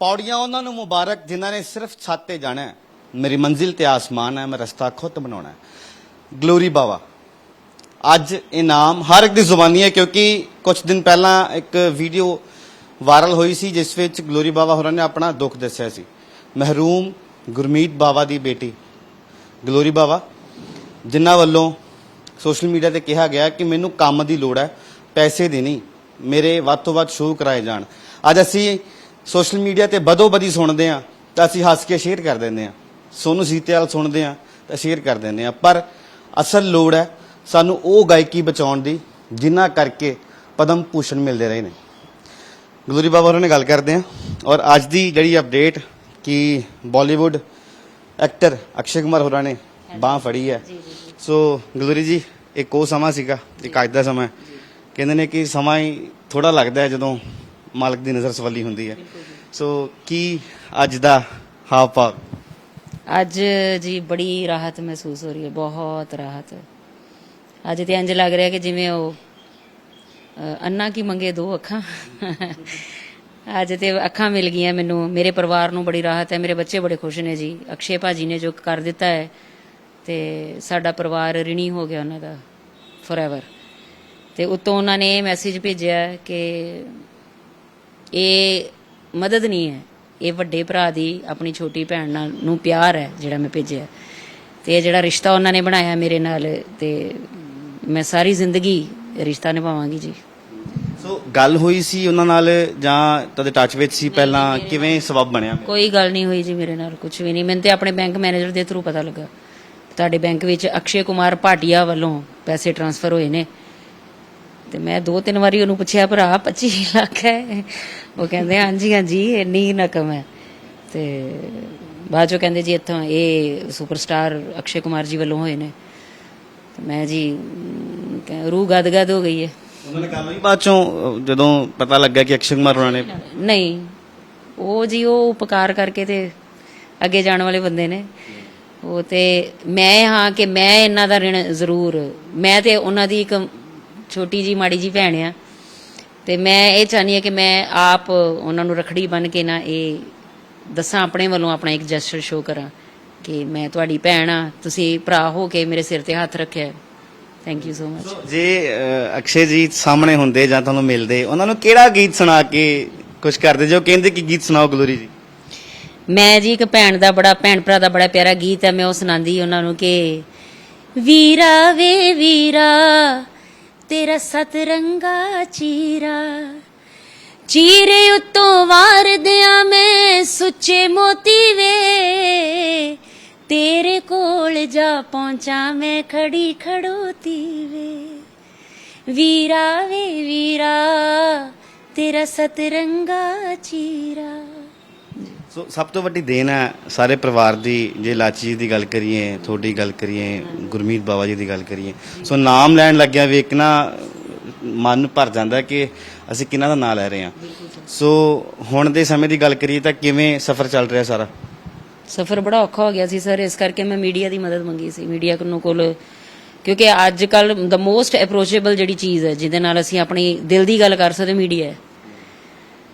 ਪੌੜੀਆਂ ਉਹਨਾਂ ਨੂੰ ਮੁਬਾਰਕ, ਜਿਨ੍ਹਾਂ ਨੇ ਸਿਰਫ ਛੱਤ ਤੇ ਜਾਣਾ ਹੈ। ਮੇਰੀ ਮੰਜ਼ਿਲ ਤੇ ਆਸਮਾਨ ਹੈ, ਮੈਂ ਰਸਤਾ ਖੁਦ ਬਣਾਉਣਾ ਹੈ। ਗਲੋਰੀ ਬਾਵਾ, ਅੱਜ ਇਹ ਨਾਮ ਹਰ ਇੱਕ ਦੀ ਜ਼ੁਬਾਨੀ ਹੈ, ਕਿਉਂਕਿ ਕੁਝ ਦਿਨ ਪਹਿਲਾਂ ਇੱਕ ਵੀਡੀਓ ਵਾਇਰਲ ਹੋਈ ਸੀ, ਜਿਸ ਵਿੱਚ ਗਲੋਰੀ ਬਾਵਾ ਹੋਰਾਂ ਨੇ ਆਪਣਾ ਦੁੱਖ ਦੱਸਿਆ ਸੀ। ਮਹਿਰੂਮ ਗੁਰਮੀਤ ਬਾਵਾ ਦੀ ਬੇਟੀ। ਗਲੋਰੀ ਬਾਵਾ, ਜਿਨ੍ਹਾਂ ਵੱਲੋਂ ਸੋਸ਼ਲ ਮੀਡੀਆ ਤੇ ਕਿਹਾ ਗਿਆ ਕਿ ਮੈਨੂੰ ਕੰਮ ਦੀ ਲੋੜ ਹੈ, ਪੈਸੇ ਦੀ ਨਹੀਂ ਮੇਰੇ ਵੱਧ ਤੋਂ ਵੱਧ ਸ਼ੋਅ ਕਰਾਏ ਜਾਣ। ਅੱਜ ਅਸੀਂ ਸੋਸ਼ਲ ਮੀਡੀਆ ਤੇ ਬਦੋ ਬਦੀ ਸੁਣਦੇ ਹਾਂ ਤਾਂ ਅਸੀਂ ਹੱਸ ਕੇ ਸ਼ੇਅਰ ਕਰ ਦਿੰਦੇ ਹਾਂ। ਸੋਨੂ ਸੀਤੇਵਾਲ ਸੁਣਦੇ ਹਾਂ ਤਾਂ ਸ਼ੇਅਰ ਕਰ ਦਿੰਦੇ ਹਾਂ। ਪਰ ਅਸਲ ਲੋੜ ਹੈ ਸਾਨੂੰ ਉਹ ਗਾਇਕੀ ਬਚਾਉਣ ਦੀ ਜਿਨ੍ਹਾਂ ਕਰਕੇ ਪਦਮ ਭੂਸ਼ਣ ਮਿਲਦੇ ਰਹੇ ਨੇ। ਗਲੋਰੀ ਬਾਬਾ ਹੋਰਾਂ ਨੇ ਗੱਲ ਕਰਦੇ ਹਾਂ ਔਰ ਅੱਜ ਦੀ ਜਿਹੜੀ ਅਪਡੇਟ ਕਿ ਬਾਲੀਵੁੱਡ ਐਕਟਰ ਅਕਸ਼ੇ ਕੁਮਾਰ ਹੋਰਾਂ ਨੇ ਬਾਹ ਫੜੀ ਹੈ। ਸੋ ਗਲੋਰੀ ਜੀ ਇੱਕ ਉਹ ਸਮਾਂ ਸੀਗਾ ਇੱਕ ਅੱਜ ਦਾ ਸਮਾਂ। ਕਹਿੰਦੇ ਨੇ ਕਿ ਸਮਾਂ ਹੀ ਥੋੜਾ ਲੱਗਦਾ ਹੈ ਜਦੋਂ ਮਾਲਕ ਦੀ ਨਜ਼ਰ ਸਵੱਲੀ ਹੁੰਦੀ ਹੈ। ਸੋ ਕੀ ਅੱਜ ਦਾ ਹਾਵ ਭਾਵ ਅੱਜ ਜੀ ਬੜੀ ਰਾਹਤ ਮਹਿਸੂਸ ਹੋ ਰਹੀ ਹੈ ਬਹੁਤ ਰਾਹਤ। ਅੱਜ ਤੇ ਇੰਜ ਲੱਗ ਰਿਹਾ ਕਿ ਜਿਵੇਂ ਉਹ ਅੰਨਾ ਕੀ ਮੰਗੇ ਦੋ ਅੱਖਾਂ। ਅੱਜ ਤੇ ਅੱਖਾਂ ਮਿਲ ਗਈਆਂ ਮੈਨੂੰ ਮੇਰੇ ਪਰਿਵਾਰ ਨੂੰ ਬੜੀ ਰਾਹਤ ਹੈ ਮੇਰੇ ਬੱਚੇ ਬੜੇ ਖੁਸ਼ ਨੇ ਜੀ। ਅਕਸ਼ੇ ਭਾਜੀ ਨੇ ਜੋ ਕਰ ਦਿੱਤਾ ਹੈ ਤੇ ਸਾਡਾ ਪਰਿਵਾਰ ਰਿਣੀ ਹੋ ਗਿਆ ਉਹਨਾਂ ਦਾ ਫੋਰਐਵਰ ਤੇ ਉਤੋਂ ਉਹਨਾਂ ਨੇ ਇਹ ਮੈਸੇਜ ਭੇਜਿਆ ਕਿ ਇਹ ਮਦਦ ਨਹੀਂ ਹੈ। ਇਹ ਵੱਡੇ ਭਰਾ ਦੀ ਆਪਣੀ ਛੋਟੀ ਭੈਣ ਨਾਲ ਨੂੰ ਪਿਆਰ ਹੈ ਜਿਹੜਾ ਮੈਂ ਭੇਜਿਆ। ਤੇ ਇਹ ਜਿਹੜਾ ਰਿਸ਼ਤਾ ਉਹਨਾਂ ਨੇ ਬਣਾਇਆ ਮੇਰੇ ਨਾਲ ਤੇ ਮੈਂ ਸਾਰੀ ਜ਼ਿੰਦਗੀ ਰਿਸ਼ਤਾ ਨਿਭਾਵਾਂਗੀ ਜੀ। ਸੋ ਗੱਲ ਹੋਈ ਸੀ ਉਹਨਾਂ ਨਾਲ ਜਾਂ ਤੁਹਾਡੇ ਟੱਚ ਵਿੱਚ ਸੀ ਪਹਿਲਾਂ ਕਿਵੇਂ ਸਬਬ ਬਣਿਆ? ਕੋਈ ਗੱਲ ਨਹੀਂ ਹੋਈ ਜੀ ਮੇਰੇ ਨਾਲ ਕੁਝ ਵੀ ਨਹੀਂ। ਮੈਨੂੰ ਤੇ ਆਪਣੇ ਬੈਂਕ ਮੈਨੇਜਰ ਦੇ ਥਰੂ ਪਤਾ ਲੱਗਾ। ਤੁਹਾਡੇ ਬੈਂਕ ਵਿੱਚ ਅਕਸ਼ੇ ਕੁਮਾਰ ਭਾਟੀਆ ਵੱਲੋਂ ਪੈਸੇ ਟ੍ਰਾਂਸਫਰ ਹੋਏ ਨੇ। ਤੇ ਮੈਂ ਦੋ ਤਿੰਨ ਵਾਰੀ ਉਹਨੂੰ ਪੁੱਛਿਆ ਭਰਾ 25 ਲੱਖ ਹੈ? ਉਹ ਕਹਿੰਦੇ ਹਾਂਜੀ ਹਾਂਜੀ ਇੰਨੀ ਰਕਮ ਹੈ। ਤੇ ਬਾਅਦ ਚੋਂ ਕਹਿੰਦੇ ਜੀ ਇੱਥੋਂ ਇਹ ਸੁਪਰਸਟਾਰ ਅਕਸ਼ੇ ਕੁਮਾਰ ਜੀ ਵੱਲੋਂ ਹੋਏ ਨੇ। ਤੇ ਮੈਂ ਜੀ ਰੂਹ ਗਦਗਦ ਹੋ ਗਈ ਹੈ। ਉਹਨਾਂ ਨੇ ਗੱਲ ਹੋਈ ਬਾਅਦ ਚੋਂ ਅਹ, ਜਦੋਂ ਪਤਾ ਲੱਗਾ ਕਿ ਅਕਸ਼ੇ ਕੁਮਾਰ ਹੋਰਾਂ ਨੇ? ਨਹੀਂ ਉਹ ਜੀ ਉਹ ਉਪਕਾਰ ਕਰਕੇ ਤੇ ਅੱਗੇ ਜਾਣ ਵਾਲੇ ਬੰਦੇ ਨੇ। ਉਹ ਤੇ ਮੈਂ ਹਾਂ ਕਿ ਮੈਂ ਇਹਨਾਂ ਦਾ ਰਿਣ ਜ਼ਰੂਰ ਮੈਂ ਤੇ ਉਹਨਾਂ ਦੀ ਇੱਕ ਛੋਟੀ ਜੀ ਮਾੜੀ ਜੀ ਭੈਣ ਆ। ਤੇ ਮੈਂ ਇਹ ਚਾਹਨੀ ਆ ਕਿ ਮੈਂ ਆਪ ਉਹਨਾਂ ਨੂੰ ਰਖੜੀ ਬਨ ਕੇ ਨਾ ਇਹ ਦੱਸਾਂ ਆਪਣੇ ਵੱਲੋਂ ਆਪਣਾ ਇੱਕ ਜੈਸਚਰ ਸ਼ੋ ਕਰਾਂ ਕਿ ਮੈਂ ਤੁਹਾਡੀ ਭੈਣ ਆ ਤੁਸੀਂ ਭਰਾ ਹੋ ਕੇ ਮੇਰੇ ਸਿਰ ਤੇ ਹੱਥ ਰੱਖਿਆ। ਥੈਂਕ ਯੂ ਸੋ ਮਚ ਜੇ ਅਕਸ਼ੇ ਜੀ ਸਾਹਮਣੇ ਹੁੰਦੇ ਜਾਂ ਤੁਹਾਨੂੰ ਮਿਲਦੇ ਉਹਨਾਂ ਨੂੰ ਕਿਹੜਾ ਗੀਤ ਸੁਣਾ ਕੇ ਕੁਝ ਕਰਦੇ ਜੋ? ਕਹਿੰਦੇ ਕਿ ਗੀਤ ਸੁਣਾਓ ਗਲੋਰੀ ਜੀ। ਮੈਂ ਜੀ ਇੱਕ ਭੈਣ ਦਾ ਬੜਾ ਭੈਣ ਭਰਾ ਦਾ ਬੜਾ ਪਿਆਰਾ ਗੀਤ ਹੈ ਮੈਂ ਉਹ ਸੁਣਾਉਂਦੀ ਉਹਨਾਂ ਨੂੰ ਕਿ ਵੀਰਾ ਵੇ ਵੀਰਾ ਤੇਰਾ ਸਤਰੰਗਾ ਚੀਰਾ। ਚੀਰੇ ਉੱਤੋਂ ਵਾਰਦਿਆਂ ਮੈਂ ਸੁੱਚੇ ਮੋਤੀ ਵੇ। ਤੇਰੇ ਕੋਲ ਜਾ ਪਹੁੰਚਾ ਮੈਂ ਖੜੀ ਖੜੋਤੀ ਵੇ। ਵੀਰਾ ਵੇ ਵੀਰਾ, ਤੇਰਾ ਸਤਰੰਗਾ ਚੀਰਾ। ਸੋ ਸਭ ਤੋਂ ਵੱਡੀ ਦੇਣ ਹੈ ਸਾਰੇ ਪਰਿਵਾਰ ਦੀ, ਜੇ ਲਾਚੀ ਜੀ ਦੀ ਗੱਲ ਕਰੀਏ, ਤੁਹਾਡੀ ਗੱਲ ਕਰੀਏ, ਗੁਰਮੀਤ ਬਾਵਾ ਜੀ ਦੀ ਗੱਲ ਕਰੀਏ। ਸੋ ਨਾਮ ਲੈਣ ਲੱਗਿਆ ਵੇਖ ਨਾ ਮਨ ਭਰ ਜਾਂਦਾ ਕਿ ਅਸੀਂ ਕਿਹਨਾਂ ਦਾ ਨਾਮ ਲੈ ਰਹੇ ਹਾਂ। ਸੋ ਹੁਣ ਦੇ ਸਮੇਂ ਦੀ ਗੱਲ ਕਰੀਏ ਤਾਂ ਕਿਵੇਂ ਸਫ਼ਰ ਚੱਲ ਰਿਹਾ ਸਾਰਾ? ਸਫ਼ਰ ਬੜਾ ਔਖਾ ਹੋ ਗਿਆ ਸੀ ਸਰ, ਇਸ ਕਰਕੇ ਮੈਂ ਮੀਡੀਆ ਦੀ ਮਦਦ ਮੰਗੀ ਸੀ, ਮੀਡੀਆ ਨੂੰ ਕੋਲ। ਕਿਉਂਕਿ ਅੱਜ ਕੱਲ ਦ ਮੋਸਟ ਅਪਰੋਚੇਬਲ ਜਿਹੜੀ ਚੀਜ਼ ਹੈ, ਜਿਹਦੇ ਨਾਲ ਅਸੀਂ ਆਪਣੀ ਦਿਲ ਦੀ ਗੱਲ ਕਰ ਸਕਦੇ, ਮੀਡੀਆ ਹੈ।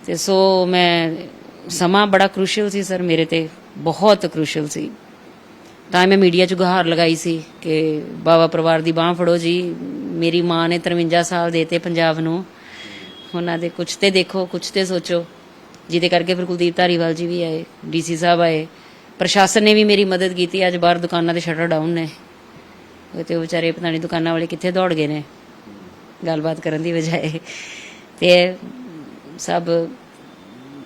ਤੇ ਸੋ ਮੈਂ ਸਮਾਂ ਬੜਾ ਕ੍ਰੂਸ਼ੀਅਲ ਸੀ ਸਰ ਮੇਰੇ ਤੇ ਬਹੁਤ ਕ੍ਰੂਸ਼ੀਅਲ ਸੀ। ਤਾਂ ਮੈਂ ਮੀਡੀਆ 'ਚ ਗੁਹਾਰ ਲਗਾਈ ਸੀ ਕਿ ਬਾਬਾ ਪਰਿਵਾਰ ਦੀ ਬਾਹ ਫੜੋ ਜੀ, ਮੇਰੀ ਮਾਂ ਨੇ 53 ਸਾਲ ਦੇਤੇ ਪੰਜਾਬ ਨੂੰ। ਉਹਨਾਂ ਦੇ ਕੁਝ ਤੇ ਦੇਖੋ ਕੁਝ ਤੇ ਸੋਚੋ। ਜਿਹਦੇ ਕਰਕੇ ਫਿਰ ਕੁਲਦੀਪ ਧਾਰੀਵਾਲ ਜੀ ਵੀ ਆਏ ਡੀਸੀ ਸਾਹਿਬ ਆਏ। ਪ੍ਰਸ਼ਾਸਨ ਨੇ ਵੀ ਮੇਰੀ ਮਦਦ ਕੀਤੀ, ਅੱਜ ਬਾਹਰ ਦੁਕਾਨਾਂ ਦੇ ਸ਼ਟਰ ਡਾਊਨ ਨੇ। ਉਹ ਤੇ ਉਹ ਵਿਚਾਰੇ ਪਤਾ ਨਹੀਂ ਦੁਕਾਨਾਂ ਵਾਲੇ ਕਿੱਥੇ ਦੌੜ ਗਏ ਨੇ। ਗੱਲਬਾਤ ਕਰਨ ਦੀ ਬਜਾਏ। ਤੇ ਸਭ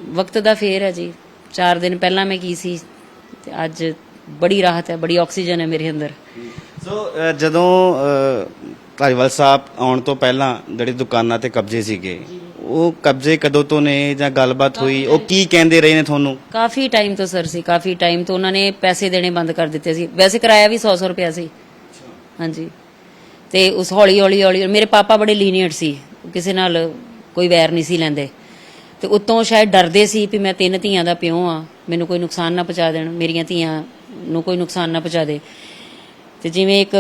ਵਕਤ ਦਾ ਫੇਰ ਹੈ ਜੀ। 4 ਦਿਨ ਪਹਿਲਾਂ ਮੈਂ ਕੀ ਸੀ ਤੇ ਅੱਜ ਬੜੀ ਰਾਹਤ ਹੈ ਬੜੀ ਆਕਸੀਜਨ ਹੈ ਮੇਰੇ ਅੰਦਰ। ਸੋ ਅ, ਜਦੋਂ ਅ, ਧਾਰੀਵਾਲ ਸਾਹਿਬ ਆਉਣ ਤੋਂ ਪਹਿਲਾਂ ਜਿਹੜੀ ਦੁਕਾਨਾਂ ਤੇ ਕਬਜ਼ੇ ਸੀਗੇ ਉਹ ਕਬਜ਼ੇ ਕਦੋਂ ਤੋਂ ਨੇ ਜਾਂ ਗੱਲਬਾਤ ਹੋਈ? ਉਹ ਕੀ ਕਹਿੰਦੇ ਰਹੇ ਨੇ ਤੁਹਾਨੂੰ? ਕਾਫੀ ਟਾਈਮ ਤੋਂ ਸਰ ਸੀ ਕਾਫੀ ਟਾਈਮ ਤੋਂ ਉਹਨਾਂ ਨੇ ਪੈਸੇ ਦੇਣੇ ਬੰਦ ਕਰ ਦਿੱਤੇ ਸੀ। ਵੈਸੇ ਕਿਰਾਇਆ ਵੀ 100 100 ਰੁਪਿਆ ਸੀ ਹਾਂਜੀ। ਤੇ ਉਸ ਹੌਲੀ ਹੌਲੀ ਹੌਲੀ ਮੇਰੇ ਪਾਪਾ ਬੜੇ ਲੀਨੀਅਰ ਸੀ। ਕਿਸੇ ਨਾਲ ਕੋਈ ਵੈਰ ਨਹੀਂ ਸੀ ਲੈਂਦੇ। ਤੇ ਉਤੋਂ ਸ਼ਾਇਦ ਡਰਦੇ ਸੀ ਵੀ ਮੈਂ ਤਿੰਨ ਧੀਆਂ ਦਾ ਪਿਓ ਆ ਮੈਨੂੰ ਕੋਈ ਨੁਕਸਾਨ ਨਾ ਪਹੁੰਚਾ ਦੇਣ ਮੇਰੀਆਂ ਧੀਆਂ ਨੂੰ ਕੋਈ ਨੁਕਸਾਨ ਨਾ ਪਹੁੰਚਾ ਦੇ। ਤੇ ਜਿਵੇਂ ਇੱਕ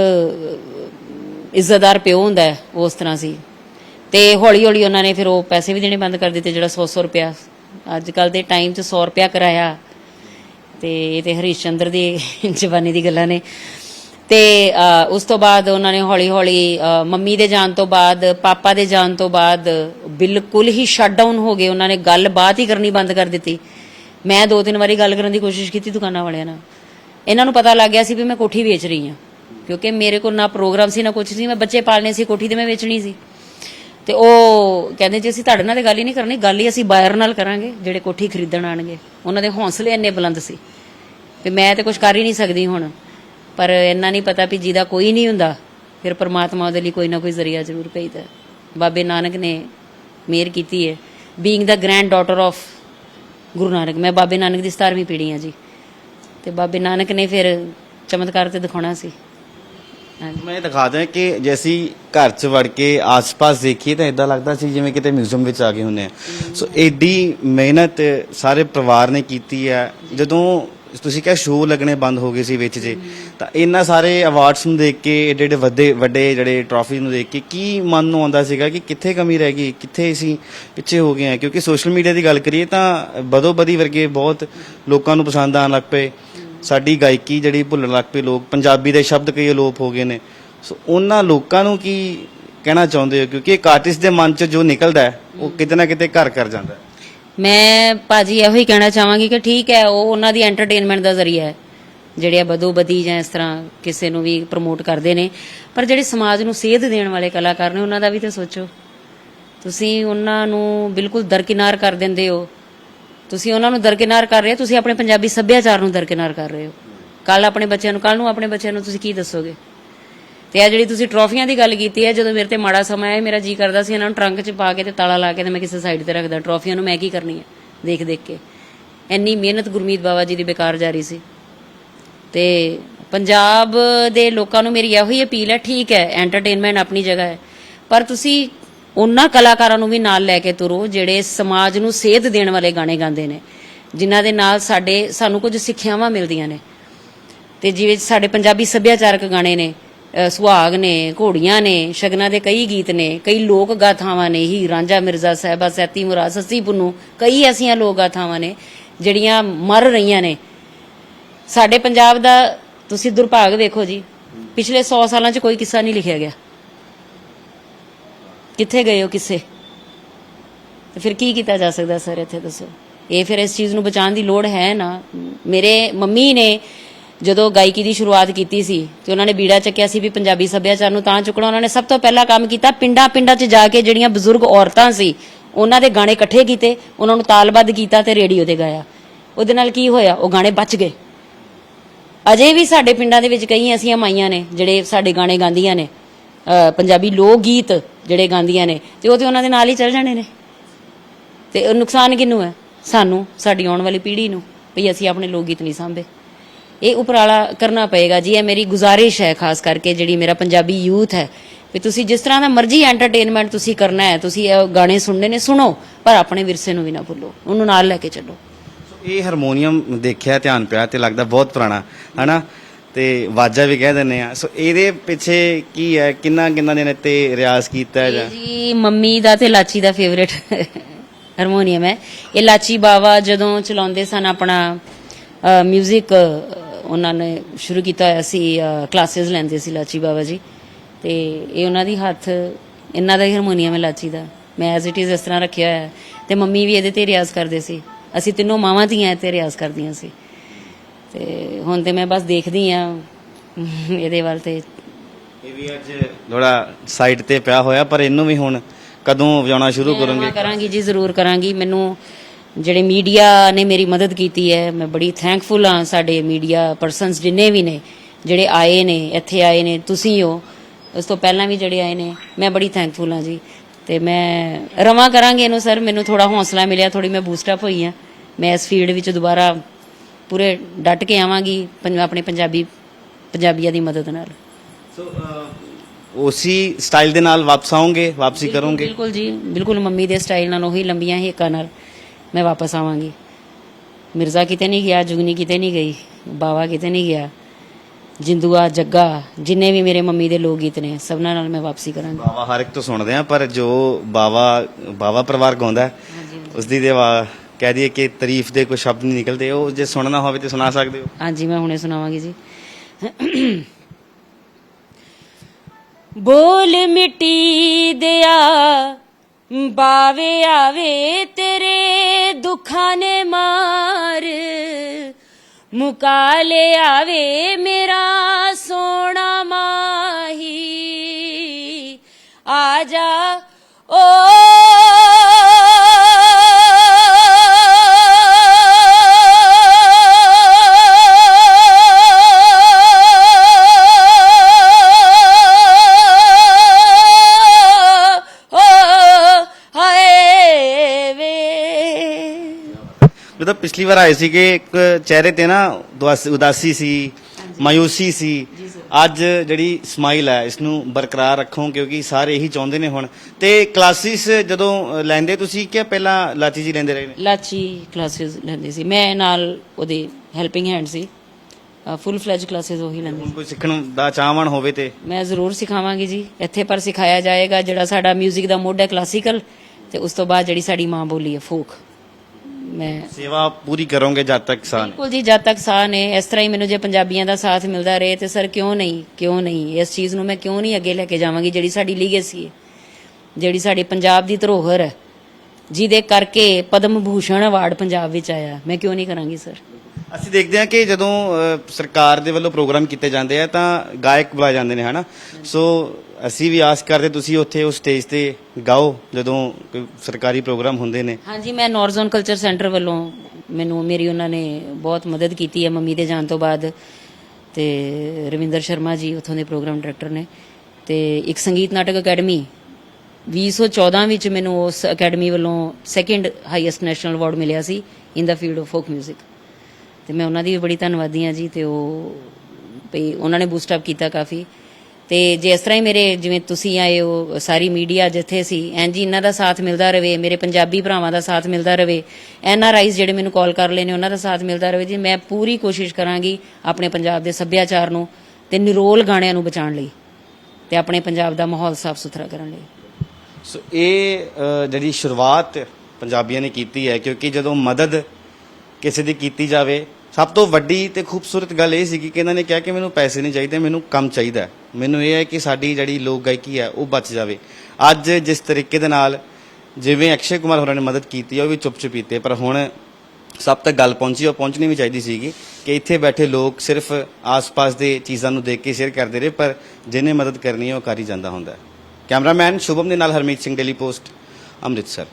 ਇੱਜ਼ਤਦਾਰ ਪਿਓ ਹੁੰਦਾ ਹੈ, ਉਸ ਤਰ੍ਹਾਂ ਸੀ। ਤੇ ਹੌਲੀ ਹੌਲੀ ਉਹਨਾਂ ਨੇ ਫਿਰ ਉਹ ਪੈਸੇ ਵੀ ਦੇਣੇ ਬੰਦ ਕਰ ਦਿੱਤੇ ਜਿਹੜਾ 100 100 ਰੁਪਿਆ ਅੱਜ ਕੱਲ ਦੇ ਟਾਈਮ 'ਚ 100 ਰੁਪਿਆ ਕਰਾਇਆ। ਤੇ ਇਹ ਤੇ ਹਰੀਸ਼ ਚੰਦਰ ਦੀ ਜਵਾਨੀ ਦੀ ਗੱਲਾਂ ਨੇ। ਤੇ ਉਸ ਤੋਂ ਬਾਅਦ ਉਹਨਾਂ ਨੇ ਹੌਲੀ ਹੌਲੀ ਮੰਮੀ ਦੇ ਜਾਣ ਤੋਂ ਬਾਅਦ, ਪਾਪਾ ਦੇ ਜਾਣ ਤੋਂ ਬਾਅਦ ਬਿਲਕੁਲ ਹੀ ਸ਼ਟ ਡਾਊਨ ਹੋ ਗਏ। ਉਹਨਾਂ ਨੇ ਗੱਲਬਾਤ ਹੀ ਕਰਨੀ ਬੰਦ ਕਰ ਦਿੱਤੀ। ਮੈਂ ਦੋ ਤਿੰਨ ਵਾਰੀ ਗੱਲ ਕਰਨ ਦੀ ਕੋਸ਼ਿਸ਼ ਕੀਤੀ ਦੁਕਾਨਾਂ ਵਾਲਿਆਂ ਨਾਲ। ਇਹਨਾਂ ਨੂੰ ਪਤਾ ਲੱਗ ਗਿਆ ਸੀ ਵੀ ਮੈਂ ਕੋਠੀ ਵੇਚ ਰਹੀ ਹਾਂ। ਕਿਉਂਕਿ ਮੇਰੇ ਕੋਲ ਨਾ ਪ੍ਰੋਗਰਾਮ ਸੀ, ਨਾ ਕੁਝ ਸੀ। ਮੈਂ ਬੱਚੇ ਪਾਲਨੇ ਸੀ, ਕੋਠੀ ਤੇ ਮੈਂ ਵੇਚਣੀ ਸੀ। ਤੇ ਉਹ ਕਹਿੰਦੇ ਜੀ, ਅਸੀਂ ਤੁਹਾਡੇ ਨਾਲ ਤੇ ਗੱਲ ਹੀ ਨਹੀਂ ਕਰਨੀ। ਗੱਲ ਹੀ ਅਸੀਂ ਬਾਇਰ ਨਾਲ ਕਰਾਂਗੇ, ਜਿਹੜੇ ਕੋਠੀ ਖਰੀਦਣ ਆਣਗੇ। ਉਹਨਾਂ ਦੇ ਹੌਸਲੇ ਇੰਨੇ ਬੁਲੰਦ ਸੀ। ਤੇ ਮੈਂ ਤੇ ਕੁਝ ਕਰ ਹੀ ਨਹੀਂ ਸਕਦੀ ਹੁਣ। ਪਰ ਇੰਨਾ ਨਹੀਂ ਪਤਾ ਵੀ ਜਿਹਦਾ ਕੋਈ ਨਹੀਂ ਹੁੰਦਾ। ਫਿਰ ਪ੍ਰਮਾਤਮਾ ਉਹਦੇ ਲਈ ਕੋਈ ਨਾ ਕੋਈ ਜ਼ਰੀਆ ਜ਼ਰੂਰ ਭੇਜਦਾ। ਬਾਬੇ ਨਾਨਕ ਨੇ ਮਿਹਰ ਕੀਤੀ ਹੈ being the grand daughter of Guru Nanak. ਮੈਂ ਬਾਬੇ ਨਾਨਕ ਦੀ 17ਵੀਂ ਪੀੜ੍ਹੀ ਹਾਂ ਜੀ। ਤੇ ਬਾਬੇ ਨਾਨਕ ਨੇ ਫਿਰ ਚਮਤਕਾਰ ਤੇ ਦਿਖਾਉਣਾ ਸੀ। ਮੈਂ ਦਿਖਾ ਦਿਆਂ ਕਿ ਜੇ ਅਸੀਂ ਘਰ 'ਚ ਵੜ ਕੇ ਆਸ-ਪਾਸ ਦੇਖੀਏ ਤਾਂ ਇਦਾਂ ਲੱਗਦਾ ਸੀ ਜਿਵੇਂ ਕਿਤੇ ਮਿਊਜ਼ੀਅਮ ਵਿੱਚ ਆ ਗਏ ਹੁੰਨੇ ਆ। ਸੋ ਏਡੀ ਮਿਹਨਤ ਸਾਰੇ ਪਰਿਵਾਰ ਨੇ ਕੀਤੀ ਹੈ। ਜਦੋਂ ਤੁਸੀਂ ਕਿਹਾ ਸ਼ੋਅ ਲੱਗਣੇ ਬੰਦ ਹੋ ਗਏ ਸੀ ਵਿੱਚ ਜੇ। ਤਾਂ ਇੰਨਾ ਸਾਰੇ ਅਵਾਰਡਸ ਨੂੰ ਦੇਖ ਕੇ, ਏਡੇ ਏਡੇ ਵੱਡੇ ਵੱਡੇ ਜਿਹੜੇ ਟਰਾਫੀ ਨੂੰ ਦੇਖ ਕੇ ਕੀ ਮਨ ਨੂੰ ਆਉਂਦਾ ਸੀਗਾ ਕਿ ਕਿੱਥੇ ਕਮੀ ਰਹਿ ਗਈ, ਕਿੱਥੇ ਅਸੀਂ ਪਿੱਛੇ ਹੋ ਗਏ ਆ ਕਿਉਂਕਿ ਸੋਸ਼ਲ ਮੀਡੀਆ ਦੀ ਗੱਲ ਕਰੀਏ ਤਾਂ ਬਦੋ ਬਦੀ ਵਰਗੇ ਬਹੁਤ ਲੋਕਾਂ ਨੂੰ ਪਸੰਦ ਆਉਣ ਲੱਗ ਪਏ। ਸਾਡੀ ਗਾਇਕੀ ਜਿਹੜੀ ਭੁੱਲਣ ਲੱਗ ਪਏ ਲੋਕ, ਪੰਜਾਬੀ ਦੇ ਸ਼ਬਦ ਕਈ ਅਲੋਪ ਹੋ ਗਏ ਨੇ। ਸੋ ਉਹਨਾਂ ਲੋਕਾਂ ਨੂੰ ਕੀ ਕਹਿਣਾ ਚਾਹੁੰਦੇ ਹੋ? ਕਿਉਂਕਿ ਇੱਕ ਆਰਟਿਸਟ ਦੇ ਮਨ 'ਚ ਜੋ ਨਿਕਲਦਾ ਹੈ, ਉਹ ਕਿਤੇ ਨਾ ਕਿਤੇ ਘਰ ਕਰ ਜਾਂਦਾ ਹੈ। ਮੈਂ ਭਾਜੀ ਇਹੋ ਹੀ ਕਹਿਣਾ ਚਾਹਾਂਗੀ ਕਿ ਠੀਕ ਹੈ, ਉਹ ਉਹਨਾਂ ਦੀ ਐਂਟਰਟੇਨਮੈਂਟ ਦਾ ਜ਼ਰੀਆ ਹੈ। ਜਿਹੜੇ ਆ ਬਦੋ ਬਦੀ ਜਾਂ ਇਸ ਤਰ੍ਹਾਂ ਕਿਸੇ ਨੂੰ ਵੀ ਪ੍ਰਮੋਟ ਕਰਦੇ ਨੇ। ਪਰ ਜਿਹੜੇ ਸਮਾਜ ਨੂੰ ਸੇਧ ਦੇਣ ਵਾਲੇ ਕਲਾਕਾਰ ਨੇ, ਉਹਨਾਂ ਦਾ ਵੀ ਤਾਂ ਸੋਚੋ। ਤੁਸੀਂ ਉਹਨਾਂ ਨੂੰ ਬਿਲਕੁਲ ਦਰਕਿਨਾਰ ਕਰ ਦਿੰਦੇ ਹੋ। ਤੁਸੀਂ ਉਹਨਾਂ ਨੂੰ ਦਰਕਿਨਾਰ ਕਰ ਰਹੇ ਹੋ, ਤੁਸੀਂ ਆਪਣੇ ਪੰਜਾਬੀ ਸੱਭਿਆਚਾਰ ਨੂੰ ਦਰਕਿਨਾਰ ਕਰ ਰਹੇ ਹੋ। ਕੱਲ ਆਪਣੇ ਬੱਚਿਆਂ ਨੂੰ ਕੱਲ ਨੂੰ ਆਪਣੇ ਬੱਚਿਆਂ ਨੂੰ ਤੁਸੀਂ ਕੀ ਦੱਸੋਗੇ? ਤੇ ਆ ਜਿਹੜੀ ਤੁਸੀਂ ਟਰੋਫੀਆਂ ਦੀ ਗੱਲ ਕੀਤੀ ਹੈ, ਜਦੋਂ ਮੇਰੇ ਤੇ ਮਾੜਾ ਸਮਾਂ ਆਇਆ, ਮੇਰਾ ਜੀ ਕਰਦਾ ਸੀ ਇਹਨਾਂ ਨੂੰ ਟਰੰਕ 'ਚ ਪਾ ਕੇ ਤੇ ਤਾਲਾ ਲਾ ਕੇ ਤੇ ਮੈਂ ਕਿਸੇ ਸਾਈਡ ਤੇ ਰੱਖਦਾ। ਟਰੋਫੀਆਂ ਨੂੰ ਮੈਂ ਕੀ ਕਰਨੀ ਹੈ? ਦੇਖ ਦੇਖ ਕੇ। ਇੰਨੀ ਮਿਹਨਤ ਗੁਰਮੀਤ ਬਾਬਾ ਜੀ ਦੀ ਬੇਕਾਰ ਜਾ ਰਹੀ ਸੀ। ਤੇ ਪੰਜਾਬ ਦੇ ਲੋਕਾਂ ਨੂੰ ਮੇਰੀ ਇਹੋ ਹੀ ਅਪੀਲ ਹੈ, ਠੀਕ ਹੈ ਐਂਟਰਟੇਨਮੈਂਟ ਆਪਣੀ ਜਗ੍ਹਾ ਹੈ, ਪਰ ਤੁਸੀਂ ਉਹਨਾਂ ਕਲਾਕਾਰਾਂ ਨੂੰ ਵੀ ਨਾਲ ਲੈ ਕੇ ਤੁਰੋ, ਜਿਹੜੇ ਸਮਾਜ ਨੂੰ ਸੇਧ ਦੇਣ ਵਾਲੇ ਗਾਣੇ ਗਾਉਂਦੇ ਨੇ, ਜਿਨ੍ਹਾਂ ਦੇ ਨਾਲ ਸਾਡੇ, ਸਾਨੂੰ ਕੁਝ ਸਿੱਖਿਆਵਾਂ ਮਿਲਦੀਆਂ ਨੇ। ਤੇ ਜਿਵੇਂ ਸਾਡੇ ਪੰਜਾਬੀ ਸੱਭਿਆਚਾਰਕ ਗਾਣੇ ਨੇ ਸੁਹਾਗ ਨੇ, ਘੋੜੀਆਂ ਨੇ, ਸ਼ਗਨਾਂ ਦੇ ਕਈ ਗੀਤ ਨੇ, ਕਈ ਲੋਕ ਗਾਥਾਵਾਂ ਨੇ, ਹੀ ਰਾਂਝਾ ਮਿਰਜ਼ਾ ਸਾਹਿਬਾ, ਸੈਤੀ ਮੁਰਾਦ ਸੱਸੀ ਪੁੰਨੂ, ਕਈ ਐਸੀਆਂ ਲੋਕ ਗਾਥਾਵਾਂ ਨੇ, ਜਿਹੜੀਆਂ ਮਰ ਰਹੀਆਂ ਨੇ। ਸਾਡੇ ਪੰਜਾਬ ਦਾ ਤੁਸੀਂ ਦੁਰਭਾਗ ਵੇਖੋ ਜੀ, ਪਿਛਲੇ 100 ਸਾਲਾਂ 'ਚ ਕੋਈ ਕਿੱਸਾ ਨਹੀਂ ਲਿਖਿਆ ਗਿਆ। ਕਿੱਥੇ ਗਏ ਹੋ ਕਿਸੇ? ਤੇ ਫਿਰ ਕੀ ਕੀਤਾ ਜਾ ਸਕਦਾ, ਸਰ, ਇੱਥੇ ਦੱਸੋ? ਇਹ ਫਿਰ ਇਸ ਚੀਜ਼ ਨੂੰ ਬਚਾਉਣ ਦੀ ਲੋੜ ਹੈ ਨਾ? ਮੇਰੇ ਮੰਮੀ ਨੇ ਜਦੋਂ ਗਾਇਕੀ ਦੀ ਸ਼ੁਰੂਆਤ ਕੀਤੀ ਸੀ ਤੇ ਉਹਨਾਂ ਨੇ ਬੀੜਾ ਚੱਕਿਆ ਸੀ ਵੀ ਪੰਜਾਬੀ ਸੱਭਿਆਚਾਰ ਨੂੰ ਤਾਂ ਚੁੱਕਣਾ, ਉਹਨਾਂ ਨੇ ਸਭ ਤੋਂ ਪਹਿਲਾ ਕੰਮ ਕੀਤਾ ਪਿੰਡਾਂ ਪਿੰਡਾਂ 'ਚ ਜਾ ਕੇ ਜਿਹੜੀਆਂ ਬਜ਼ੁਰਗ ਔਰਤਾਂ ਸੀ, ਉਹਨਾਂ ਦੇ ਗਾਣੇ ਇਕੱਠੇ ਕੀਤੇ, ਉਹਨਾਂ ਨੂੰ ਤਾਲਬੱਧ ਕੀਤਾ ਤੇ ਰੇਡੀਓ ਤੇ ਗਾਇਆ। ਉਹਦੇ ਨਾਲ ਕੀ ਹੋਇਆ? ਉਹ ਗਾਣੇ ਬਚ ਗਏ। ਅਜੇ ਵੀ ਸਾਡੇ ਪਿੰਡਾਂ ਦੇ ਵਿੱਚ ਕਈ ਐਸੀਆਂ ਮਾਈਆਂ ਨੇ ਜਿਹੜੇ ਸਾਡੇ ਗਾਣੇ ਗਾਉਂਦੀਆਂ ਨੇ। ਪੰਜਾਬੀ ਲੋਕ ਗੀਤ ਜਿਹੜੇ ਗਾਉਂਦੀਆਂ ਨੇ ਤੇ ਉਹ ਤੇ ਉਹਨਾਂ ਦੇ ਨਾਲ ਹੀ ਚੱਲ ਜਾਣੇ ਨੇ। ਤੇ ਨੁਕਸਾਨ ਕਿਹਨੂੰ ਹੈ? ਸਾਨੂੰ, ਸਾਡੀ ਆਉਣ ਵਾਲੀ ਪੀੜ੍ਹੀ ਨੂੰ, ਵੀ ਅਸੀਂ ਆਪਣੇ ਲੋਕ ਗੀਤ ਨਹੀਂ ਸਾਂਭੇ ਇਹ ਉਪਰਾਲਾ ਕਰਨਾ ਪਏਗਾ ਜੀ ਇਹ ਮੇਰੀ ਗੁਜ਼ਾਰਿਸ਼ ਹੈ ਖਾਸ ਕਰਕੇ ਜਿਹੜੀ ਮੇਰਾ ਪੰਜਾਬੀ ਯੂਥ ਹੈ ਵੀ ਤੁਸੀਂ ਜਿਸ ਤਰ੍ਹਾਂ ਦਾ ਮਰਜ਼ੀ ਐਂਟਰਟੇਨਮੈਂਟ ਤੁਸੀਂ ਕਰਨਾ ਹੈ ਤੁਸੀਂ ਇਹ ਗਾਣੇ ਸੁਣਨੇ ਨੇ ਸੁਣੋ ਪਰ ਆਪਣੇ ਵਿਰਸੇ ਨੂੰ ਵੀ ਨਾ ਭੁੱਲੋ ਉਹਨੂੰ ਨਾਲ ਲੈ ਕੇ ਚੱਲੋ। ਇਹ ਹਾਰਮੋਨੀਅਮ ਦੇਖਿਆ ਧਿਆਨ ਪਿਆ ਤੇ ਲੱਗਦਾ ਬਹੁਤ ਪੁਰਾਣਾ ਹਨਾ? ਤੇ ਵਾਜਾ ਵੀ ਕਹਿ ਦਿੰਦੇ ਆ। ਸੋ ਇਹਦੇ ਪਿੱਛੇ ਕੀ ਹੈ ਕਿੰਨਾ ਕਿੰਨਾ ਦਿਨ ਤੇ ਰਿਆਜ਼ ਕੀਤਾ ਜਾਂ? ਇਹ ਜੀ ਮੰਮੀ ਦਾ ਤੇ ਲਾਚੀ ਦਾ ਫੇਵਰੇਟ ਹਾਰਮੋਨੀਅਮ ਹੈ। ਇਹ ਲਾਚੀ ਬਾਵਾ ਜਦੋਂ ਚਲਾਉਂਦੇ ਸਨ ਆਪਣਾ 뮤직 ਉਹਨਾਂ ਨੇ ਸ਼ੁਰੂ ਕੀਤਾ ਹੋਇਆ ਸੀ ਕਲਾਸਿਸ ਲੈਂਦੇ ਸੀ ਲਾਚੀ ਬਾਵਾ ਜੀ। ਤੇ ਇਹ ਉਹਨਾਂ ਦੀ ਹੱਥ ਇਹਨਾਂ ਦਾ ਹੀ ਹਾਰਮੋਨੀਅਮ ਹੈ ਲਾਚੀ ਦਾ। ਮੈਂ ਐਜ਼ ਇਟ ਇਜ਼ ਇਸ ਤਰ੍ਹਾਂ ਰੱਖਿਆ ਹੋਇਆ। ਹੈ ਤੇ ਮੰਮੀ ਵੀ ਇਹਦੇ ਤੇ ਰਿਆਜ਼ ਕਰਦੇ ਸੀ। ਅਸੀਂ ਤਿੰਨੋਂ ਮਾਵਾਂ ਧੀਆਂ ਤੇ ਰਿਆਜ਼ ਕਰਦੀਆਂ ਸੀ। ਤੇ ਹੁਣ ਤੇ ਮੈਂ ਬਸ ਦੇਖਦੀ ਆ ਇਹਦੇ ਵੱਲ ਤੇ। ਇਹ ਵੀ ਅੱਜ ਥੋੜਾ ਸਾਈਡ ਤੇ ਪਿਆ ਹੋਇਆ ਪਰ ਇਹਨੂੰ ਵੀ ਹੁਣ ਕਦੋਂ ਵਜਾਉਣਾ ਸ਼ੁਰੂ ਕਰੋਗੇ? ਕਰਾਂਗੀ ਜੀ ਜ਼ਰੂਰ ਕਰਾਂਗੀ। ਮੈਨੂੰ ਜਿਹੜੇ ਮੀਡੀਆ ਨੇ ਮੇਰੀ ਮਦਦ ਕੀਤੀ ਹੈ ਮੈਂ ਬੜੀ ਥੈਂਕਫੁਲ ਹਾਂ ਸਾਡੇ ਮੀਡੀਆ ਪਰਸਨਸ ਜਿੰਨੇ ਵੀ ਨੇ ਜਿਹੜੇ ਆਏ ਨੇ ਇੱਥੇ ਆਏ ਨੇ ਤੁਸੀਂ ਹੋ। ਉਸ ਤੋਂ ਪਹਿਲਾਂ ਵੀ ਜਿਹੜੇ ਆਏ ਨੇ ਮੈਂ ਬੜੀ ਥੈਂਕਫੁਲ ਹਾਂ ਜੀ। ਤੇ ਮੈਂ ਰਵਾਂ ਕਰਾਂਗੀ ਇਹਨੂੰ ਸਰ ਮੈਨੂੰ ਥੋੜਾ ਹੌਸਲਾ ਮਿਲਿਆ ਥੋੜੀ ਮੈਂ ਬੂਸਟ ਅਪ ਹੋਈ ਹਾਂ। ਮੈਂ ਇਸ ਫੀਲਡ ਵਿੱਚ ਦੁਬਾਰਾ ਪੂਰੇ ਡਟ ਕੇ ਆਵਾਂਗੀ ਆਪਣੇ ਪੰਜਾਬੀ ਪੰਜਾਬੀਆਂ ਦੀ ਮਦਦ ਨਾਲ। ਸੋ ਉਸੀ ਸਟਾਈਲ ਦੇ ਨਾਲ ਵਾਪਸ ਆਉਂਗੇ ਵਾਪਸੀ ਕਰੋਗੇ? ਬਿਲਕੁਲ ਜੀ ਬਿਲਕੁਲ ਮੰਮੀ ਦੇ ਸਟਾਈਲ ਨਾਲ ਉਹੀ ਲੰਬੀਆਂ ਹਿੱਕਾਂ ਨਾਲ। ਮੈਂ ਵਾਪਸ ਆਵਾਂਗੀ। ਮਿਰਜ਼ਾ ਕਿਤੇ ਨਹੀਂ ਗਿਆ ਜੁਗਨੀ ਕਿਤੇ ਨਹੀਂ ਗਈ ਬਾਵਾ ਕਿਤੇ ਨਹੀਂ ਗਿਆ। ਜਿੰਦੂਆ ਜੱਗਾ ਜਿੰਨੇ ਵੀ ਮੇਰੇ ਮੰਮੀ ਦੇ ਲੋਕ ਗੀਤ ਨੇ ਸਭਨਾਂ ਨਾਲ ਮੈਂ ਵਾਪਸੀ ਕਰਾਂਗੀ। ਬਾਵਾ ਹਰ ਇੱਕ ਤੋਂ ਸੁਣਦੇ ਆ ਪਰ ਜੋ ਬਾਵਾ ਬਾਵਾ ਪਰਿਵਾਰ ਗਾਉਂਦਾ ਉਸ ਦੀ ਵਾ ਕਹਿ ਦਈਏ ਕਿ ਤਾਰੀਫ ਦੇ ਕੋਈ ਸ਼ਬਦ ਨਹੀਂ ਨਿਕਲਦੇ। ਉਹ ਜੇ ਸੁਣਨਾ ਹੋਵੇ ਤੇ ਸੁਣਾ ਸਕਦੇ ਹੋ। ਹਾਂਜੀ ਮੈਂ ਹੁਣੇ ਸੁਣਾਵਾਂਗੀ ਜੀ। ਬੋਲ ਮਿੱਟੀ ਦਿਆ ਬਾਵੇ ਆਵੇ ਤੇਰੇ ਦੁੱਖਾਂ ਨੇ ਮਾਰ। ਮੁਕਾ ਲੈ ਆਵੇ ਮੇਰਾ ਸੋਹਣਾ ਮਾਹੀ। ਆ ਜਾ ਓ ਪਿਛਲੀ ਵਾਰ ਆਏ ਸੀਗੇ ਇੱਕ ਚਿਹਰੇ ਤੇ ਨਾ ਉਦਾਸ- ਉਦਾਸੀ ਸੀ ਮਾਯੂਸੀ ਸੀ। ਅੱਜ ਜਿਹੜੀ ਸਮਾਈਲ ਹੈ ਇਸ ਨੂੰ ਬਰਕਰਾਰ ਰੱਖੋ ਕਿਉਂਕਿ ਸਾਰੇ ਇਹੀ ਚਾਹੁੰਦੇ ਨੇ ਹੁਣ। ਤੇ ਕਲਾਸਿਸ ਜਦੋਂ ਅ, ਲੈਂਦੇ ਤੁਸੀਂ ਕਿ ਪਹਿਲਾਂ ਲਾਚੀ ਜੀ ਲੈਂਦੇ ਰਹੇ ਨੇ? ਲਾਚੀ ਕਲਾਸਿਸ ਲੈਂਦੀ ਸੀ। ਮੈਂ ਨਾਲ ਉਹਦੇ ਹੈਲਪਿੰਗ ਹੈਂਡ ਸੀ। ਫੁੱਲ ਫਲੈਜ ਕਲਾਸਿਸ ਉਹੀ ਲੈਂਦੀ ਸੀ। ਕੋਈ ਸਿੱਖਣ ਦਾ ਚਾਹਵਾਨ ਹੋਵੇ ਤੇ? ਮੈਂ ਜ਼ਰੂਰ ਸਿਖਾਵਾਂਗੀ ਜੀ। ਇੱਥੇ ਪਰ ਸਿਖਾਇਆ ਜਾਏਗਾ ਜਿਹੜਾ ਸਾਡਾ 뮤직 ਦਾ ਮੋਢ ਹੈ ਕਲਾਸੀਕਲ ਤੇ ਉਸ ਤੋਂ ਬਾਅਦ ਜਿਹੜੀ ਸਾਡੀ ਮਾਂ ਬੋਲੀ ਹੈ ਫੋਕ ਮੈਂ ਸੇਵਾ ਪੂਰੀ ਕਰੋਗੇ ਜਦ ਤੱਕ ਸਾਨ ਬਿਲਕੁਲ ਜੀ ਜਦ ਤੱਕ ਸਾਹ ਨੇ। ਇਸ ਤਰ੍ਹਾਂ ਹੀ ਮੈਨੂੰ ਜੇ ਪੰਜਾਬੀਆਂ ਦਾ ਸਾਥ ਮਿਲਦਾ ਰਹੇ ਤੇ ਸਰ ਕਿਉਂ ਨਹੀਂ ਕਿਉਂ ਨਹੀਂ? ਇਸ ਚੀਜ਼ ਨੂੰ ਮੈਂ ਕਿਉਂ ਨਹੀਂ ਅੱਗੇ ਲੈ ਕੇ ਜਾਵਾਂਗੀ ਜਿਹੜੀ ਸਾਡੀ ਲੀਗੇਸੀ ਹੈ? ਜਿਹੜੀ ਸਾਡੀ ਪੰਜਾਬ ਦੀ ਧਰੋਹਰ ਹੈ ਜਿਹਦੇ ਕਰਕੇ ਪਦਮ ਭੂਸ਼ਣ ਅਵਾਰਡ ਪੰਜਾਬ ਵਿੱਚ ਆਇਆ। ਮੈਂ ਕਿਉਂ ਨਹੀਂ ਕਰਾਂਗੀ ਸਰ? ਅਸੀਂ ਦੇਖਦੇ ਹਾਂ ਕਿ ਜਦੋਂ ਸਰਕਾਰ ਦੇ ਵੱਲੋਂ ਪ੍ਰੋਗਰਾਮ ਕੀਤੇ ਜਾਂਦੇ ਆ ਤਾਂ ਗਾਇਕ ਬੁਲਾਏ ਜਾਂਦੇ ਨੇ ਹਨਾ? ਸੋ ਅਸੀਂ ਵੀ ਆਸ ਕਰਦੇ ਤੁਸੀਂ ਉੱਥੇ ਉਸ ਸਟੇਜ ਤੇ ਗਾਓ, ਜਦੋਂ ਕੋਈ ਸਰਕਾਰੀ ਪ੍ਰੋਗਰਾਮ ਹੁੰਦੇ ਨੇ। ਹਾਂਜੀ, ਮੈਂ ਨੌਰਜ਼ਨ ਕਲਚਰ ਸੈਂਟਰ ਵੱਲੋਂ ਮੈਨੂੰ, ਮੇਰੀ ਉਹਨਾਂ ਨੇ ਬਹੁਤ ਮਦਦ ਕੀਤੀ ਹੈ ਮੰਮੀ ਦੇ ਜਾਣ ਤੋਂ ਬਾਅਦ। ਤੇ ਰਵਿੰਦਰ ਸ਼ਰਮਾ ਜੀ ਉੱਥੋਂ ਦੇ ਪ੍ਰੋਗਰਾਮ ਡਾਇਰੈਕਟਰ ਨੇ। ਤੇ ਇੱਕ ਸੰਗੀਤ ਨਾਟਕ ਅਕੈਡਮੀ 2014 ਵਿੱਚ ਮੈਨੂੰ ਉਸ ਅਕੈਡਮੀ ਵੱਲੋਂ ਸੈਕਿੰਡ ਹਾਈਐਸਟ ਨੈਸ਼ਨਲ ਅਵਾਰਡ ਮਿਲਿਆ ਸੀ in the field of folk 뮤직 ਤੇ ਮੈਂ ਉਹਨਾਂ ਦੀ ਵੀ ਬੜੀ ਧੰਨਵਾਦੀ ਹਾਂ ਜੀ, ਤੇ ਉਹ ਵੀ ਉਹਨਾਂ ਨੇ ਬੂਸਟ ਅਪ ਕੀਤਾ ਕਾਫੀ। ਤੇ ਜੇ ਇਸ ਤਰ੍ਹਾਂ ਹੀ ਮੇਰੇ, ਜਿਵੇਂ ਤੁਸੀਂ ਆਏ ਹੋ, ਸਾਰੀ ਮੀਡੀਆ ਜਿੱਥੇ ਸੀ, ਐਂ ਜੀ ਇਹਨਾਂ ਦਾ ਸਾਥ ਮਿਲਦਾ ਰਵੇ, ਮੇਰੇ ਪੰਜਾਬੀ ਭਰਾਵਾਂ ਦਾ ਸਾਥ ਮਿਲਦਾ ਰਵੇ, ਐਨ ਆਰ ਆਈਜ਼ ਜਿਹੜੇ ਮੈਨੂੰ ਕਾਲ ਕਰ ਲਏ ਨੇ, ਉਹਨਾਂ ਦਾ ਸਾਥ ਮਿਲਦਾ ਰਵੇ ਜੀ। ਮੈਂ ਪੂਰੀ ਕੋਸ਼ਿਸ਼ ਕਰਾਂਗੀ ਆਪਣੇ ਪੰਜਾਬ ਦੇ ਸੱਭਿਆਚਾਰ ਨੂੰ ਤੇ ਨਿਰੋਲ ਗਾਣਿਆਂ ਨੂੰ ਬਚਾਉਣ ਲਈ ਤੇ ਆਪਣੇ ਪੰਜਾਬ ਦਾ ਮਾਹੌਲ ਸਾਫ਼ ਸੁਥਰਾ ਕਰਨ ਲਈ। ਸੋ ਇਹ ਜਿਹੜੀ ਸ਼ੁਰੂਆਤ ਪੰਜਾਬੀਆਂ ਨੇ ਕੀਤੀ ਹੈ, ਕਿਉਂਕਿ ਜਦੋਂ ਮਦਦ ਕਿਸੇ ਦੀ ਕੀਤੀ ਜਾਵੇ ਸਭ ਤੋਂ ਵੱਡੀ ਤੇ ਖੂਬਸੂਰਤ ਗੱਲ ਇਹ ਸੀਗੀ ਕਿ ਇਹਨਾਂ ਨੇ ਕਿਹਾ ਕਿ ਮੈਨੂੰ ਪੈਸੇ ਨਹੀਂ ਚਾਹੀਦੇ, ਮੈਨੂੰ ਕੰਮ ਚਾਹੀਦਾ ਮੈਨੂੰ ਇਹ ਹੈ ਕਿ ਸਾਡੀ ਜਿਹੜੀ ਲੋਕ ਗਾਇਕੀ ਹੈ, ਉਹ ਬਚ ਜਾਵੇ। ਅੱਜ ਜਿਸ ਤਰੀਕੇ ਦੇ ਨਾਲ ਜਿਵੇਂ ਅਕਸ਼ੇ ਕੁਮਾਰ ਹੋਰਾਂ ਨੇ ਮਦਦ ਕੀਤੀ ਉਹ ਵੀ ਚੁੱਪ ਚੁਪੀਤੇ ਪਰ ਹੁਣ ਸਭ ਤੱਕ ਗੱਲ ਪਹੁੰਚੀ, ਉਹ ਪਹੁੰਚਣੀ ਵੀ ਚਾਹੀਦੀ ਸੀਗੀ ਕਿ ਇੱਥੇ ਬੈਠੇ ਲੋਕ ਸਿਰਫ ਆਸ-ਪਾਸ ਦੇ ਚੀਜ਼ਾਂ ਨੂੰ ਦੇਖ ਕੇ ਸ਼ੇਅਰ ਕਰਦੇ ਰਹੇ, ਪਰ ਜਿਹਨੇ ਮਦਦ ਕਰਨੀ ਹੈ, ਉਹ ਕਰ ਹੀ ਜਾਂਦਾ ਹੁੰਦਾ ਕੈਮਰਾਮੈਨ ਸ਼ੁਭਮ ਦੇ ਨਾਲ ਹਰਮੀਤ ਸਿੰਘ ਡੇਲੀ ਪੋਸਟ ਅੰਮ੍ਰਿਤਸਰ।